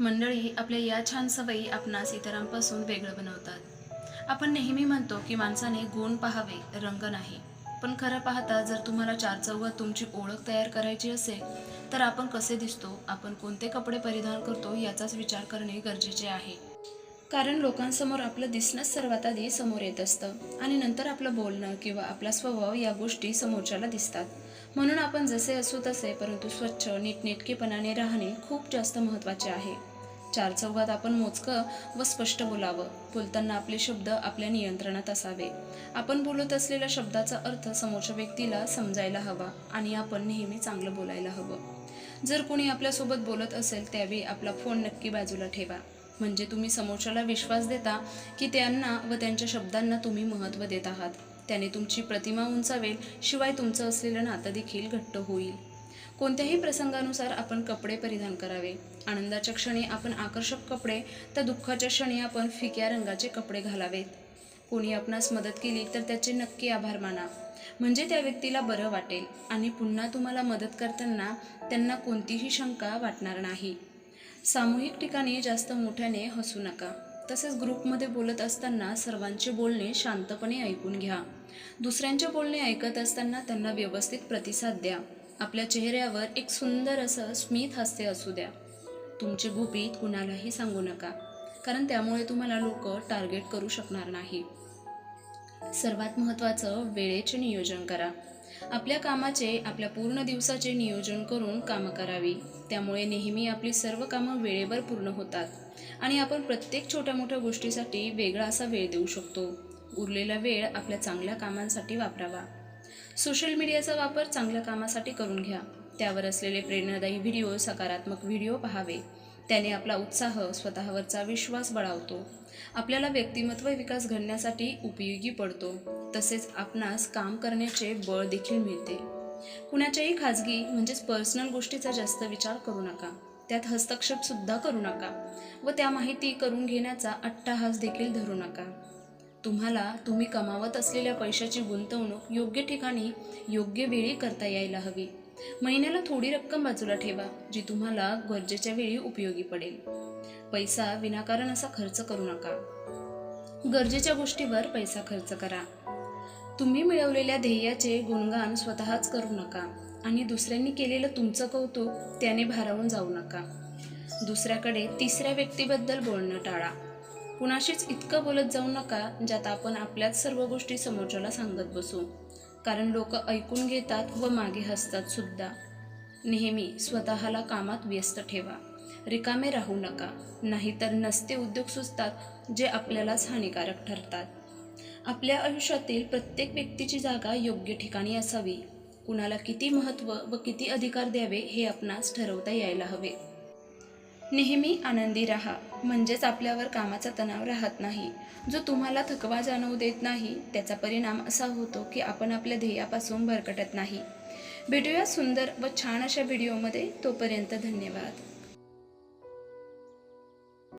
मंडळी आपल्या या छान सवयी आपणास इतरांपासून वेगळं बनवतात. आपण नेहमी म्हणतो की माणसाने गुण पाहावे रंग नाही. पण खरं पाहता जर तुम्हाला चार चौघात तुमची ओळख तयार करायची असेल तर आपण कसे दिसतो आपण कोणते कपडे परिधान करतो याचाच विचार करणे गरजेचे आहे. कारण लोकांसमोर आपलं दिसणंच सर्वात आधी समोर येत असतं आणि नंतर आपलं बोलणं किंवा आपला स्वभाव या गोष्टी समोरच्याला दिसतात. म्हणून आपण जसे असू तसे परंतु स्वच्छ नीटनेटकेपणाने राहणे खूप जास्त महत्त्वाचे आहे. चार चौघात आपण मोजकं व स्पष्ट बोलावं. बोलताना आपले शब्द आपल्या नियंत्रणात असावे. आपण बोलत असलेल्या शब्दाचा अर्थ समोरच्या व्यक्तीला समजायला हवा आणि आपण नेहमी चांगलं बोलायला हवं. जर कोणी आपल्यासोबत बोलत असेल त्यावेळी आपला फोन नक्की बाजूला ठेवा. म्हणजे तुम्ही समोरच्याला विश्वास देता की त्यांना व त्यांच्या शब्दांना तुम्ही महत्त्व देत आहात. त्याने तुमची प्रतिमा उंचावेल शिवाय तुमचं असलेलं नातं देखील घट्ट होईल. कोणत्याही प्रसंगानुसार आपण कपडे परिधान करावे. आनंदाच्या क्षणी आपण आकर्षक कपडे तर दुःखाच्या क्षणी आपण फिक्या रंगाचे कपडे घालावेत. कोणी आपणास मदत केली तर त्याचे नक्की आभार माना. म्हणजे त्या व्यक्तीला बरं वाटेल आणि पुन्हा तुम्हाला मदत करताना त्यांना कोणतीही शंका वाटणार नाही. सामूहिक ठिकाणी जास्त मोठ्याने हसू नका. तसेच ग्रुपमध्ये बोलत असताना सर्वांचे बोलणे शांतपणे ऐकून घ्या. दुसऱ्यांचे बोलणे ऐकत असताना त्यांना व्यवस्थित प्रतिसाद द्या. आपल्या चेहऱ्यावर एक सुंदर असं स्मित हास्य असू द्या. तुमचे गुपित कुणालाही सांगू नका कारण त्यामुळे तुम्हाला लोक टार्गेट करू शकणार नाही. सर्वात महत्त्वाचं वेळेचे नियोजन करा. आपल्या कामाचे आपल्या पूर्ण दिवसाचे नियोजन करून कामं करावी. त्यामुळे नेहमी आपली सर्व कामं वेळेवर पूर्ण होतात. आणि आपण प्रत्येक छोट्या मोठ्या गोष्टीसाठी वेगळा असा वेळ देऊ शकतो. उरलेला वेळ आपल्या चांगल्या कामांसाठी वापरावा. सोशल मीडियाचा वापर चांगल्या कामासाठी करून घ्या. त्यावर असलेले प्रेरणादायी व्हिडिओ सकारात्मक व्हिडिओ पाहावे. त्याने आपला उत्साह स्वतःवरचा विश्वास बळावतो. आपल्याला व्यक्तिमत्व विकास घडण्यासाठी उपयोगी पडतो. तसेच आपणास काम करण्याचे बळ देखील मिळते. कुणाच्याही खाजगी म्हणजेच पर्सनल गोष्टीचा जास्त विचार करू नका. त्यात हस्तक्षेपसुद्धा करू नका व त्या माहिती करून घेण्याचा अट्टाहास देखील धरू नका. तुम्हाला तुम्ही कमावत असलेल्या पैशाची गुंतवणूक योग्य ठिकाणी योग्य वेळी करता यायला हवी. महिन्याला थोडी रक्कम बाजूला ठेवा जी तुम्हाला गरजेच्या वेळी उपयोगी पडेल. पैसा विनाकारण असा खर्च करू नका. गरजेच्या गोष्टीवर पैसा खर्च करा. तुम्ही मिळवलेल्या ध्येयाचे गुणगान स्वतःच करू नका आणि दुसऱ्यांनी केलेलं तुमचं कौतुक त्याने भारावून जाऊ नका. दुसऱ्याकडे तिसऱ्या व्यक्तीबद्दल बोलणं टाळा. कुणाशीच इतकं बोलत जाऊ नका ज्यात आपण आपल्याच सर्व गोष्टी समोरच्याला सांगत बसू. कारण लोक ऐकून घेतात व मागे हसतात सुद्धा. नेहमी स्वतःला कामात व्यस्त ठेवा. रिकामे राहू नका. नाहीतर नसते उद्योग सुचतात जे आपल्यालाच हानिकारक ठरतात. आपल्या आयुष्यातील प्रत्येक व्यक्तीची जागा योग्य ठिकाणी असावी. कुणाला किती महत्त्व व किती अधिकार द्यावे हे आपणास ठरवता यायला हवे. नेहमी आनंदी राहा म्हणजेच आपल्यावर कामाचा तणाव राहत नाही. जो तुम्हाला थकवा जाणवू देत नाही त्याचा परिणाम असा होतो की आपण आपल्या ध्येयापासून भरकटत नाही. भेटूया सुंदर व छान अशा व्हिडिओमध्ये तोपर्यंत धन्यवाद.